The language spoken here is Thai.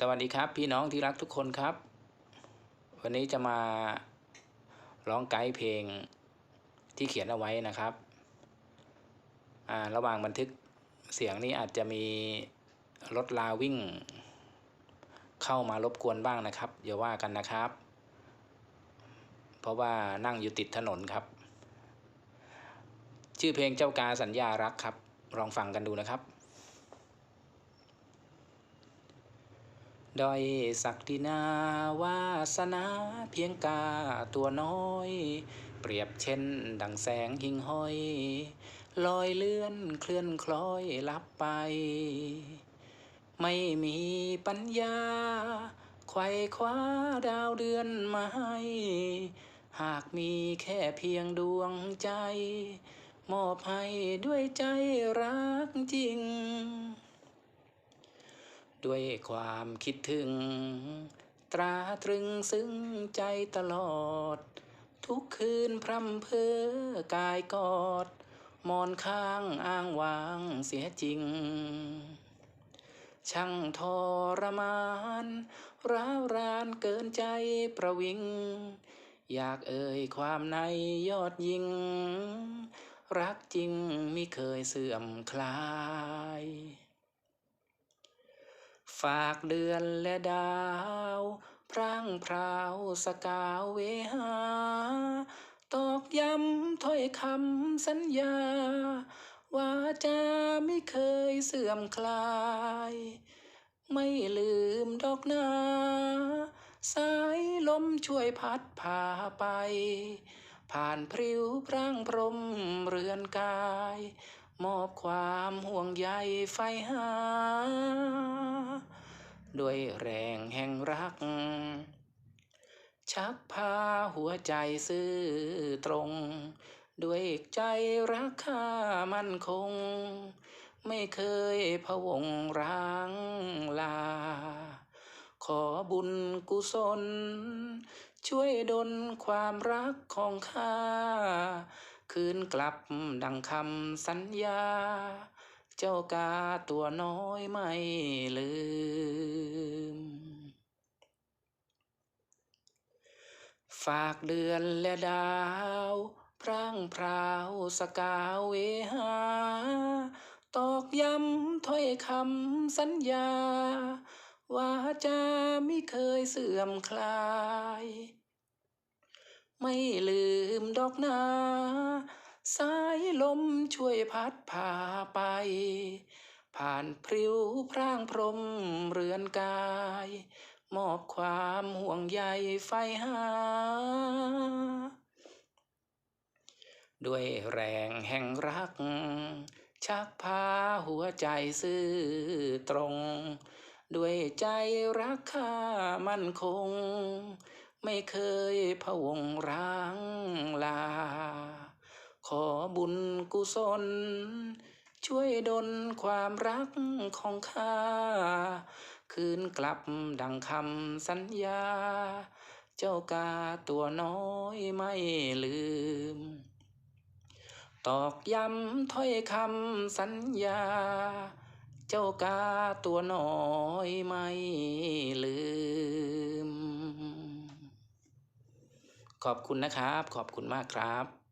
สวัสดีครับพี่น้องที่รักทุกคนครับ วันนี้จะมาร้องไกด์เพลงที่เขียนเอาไว้นะครับอ่าระหว่างบันทึกเสียงนี้อาจจะมีรถลาวิ่ง เข้ามารบกวนบ้างนะครับอย่าว่ากันนะครับ เพราะว่านั่งอยู่ติดถนนครับ ชื่อเพลงเจ้ากาสัญญารักครับ ลองฟังกันดูนะครับ ดอยศักดินาวาสนาเพียงกาตัวน้อย เปรียบเช่นดังแสงหิ่งห้อย ลอยเลื่อนเคลื่อนคล้อยลับไป ไม่มีปัญญา ไขว่คว้าดาวเดือนมาให้ หากมีแค่เพียงดวงใจ มอบให้ด้วยใจรักจริง ด้วยความคิดถึง ตราตรึงซึ้งใจตลอด ทุกคืนพร่ำเพอกายกอด มอนข้างอ้างวางเสียจริง ช่างทรมานร้าวรานเกินใจประวิง อยากเอ่ยความในยอดยิง รักจริงมิเคยเสื่อมคลาย ฝากเดือนและดาว พร่างพราวสกาวเวหา ตอกย้ำถ้อยคำสัญญา ว่าจะไม่เคยเสื่อมคลาย ไม่ลืมดอกนาสายลมช่วยพัดพาไป ผ่านพริ้วพร่างพรมเรือนกาย มอบความห่วงใยไฟหา ด้วยแรงแห่งรัก ชักพาหัวใจซื่อตรง ด้วยใจรักข้ามั่นคง ไม่เคยพะวงร้างลา ขอบุญกุศล ช่วยดลความรักของข้า คืนกลับดังคำสัญญา เจ้ากาตัวน้อยไม่ลืม ฝากเดือนและดาวพร่างพราวสกาวเวหา ตอกย้ำถ้อยคำสัญญาว่าจะไม่เคยเสื่อมคลาย ไม่ลืมดอกนา สายลมช่วยพัดพาไป ผ่านพริ้วพร่างพรมเรือนกาย มอบความห่วงใยไฟหา ด้วยแรงแห่งรัก ชักพาหัวใจซื่อตรง ด้วยใจรักข้ามั่นคง ไม่เคยพะวงร้างลา ขอบุญกุศล ช่วยดลความรักของข้า คืนกลับดังคำสัญญา เจ้ากาตัวน้อยไม่ลืม ตอกย้ำถ้อยคำสัญญา เจ้ากาตัวน้อยไม่ลืม ขอบคุณนะครับ ขอบคุณมากครับ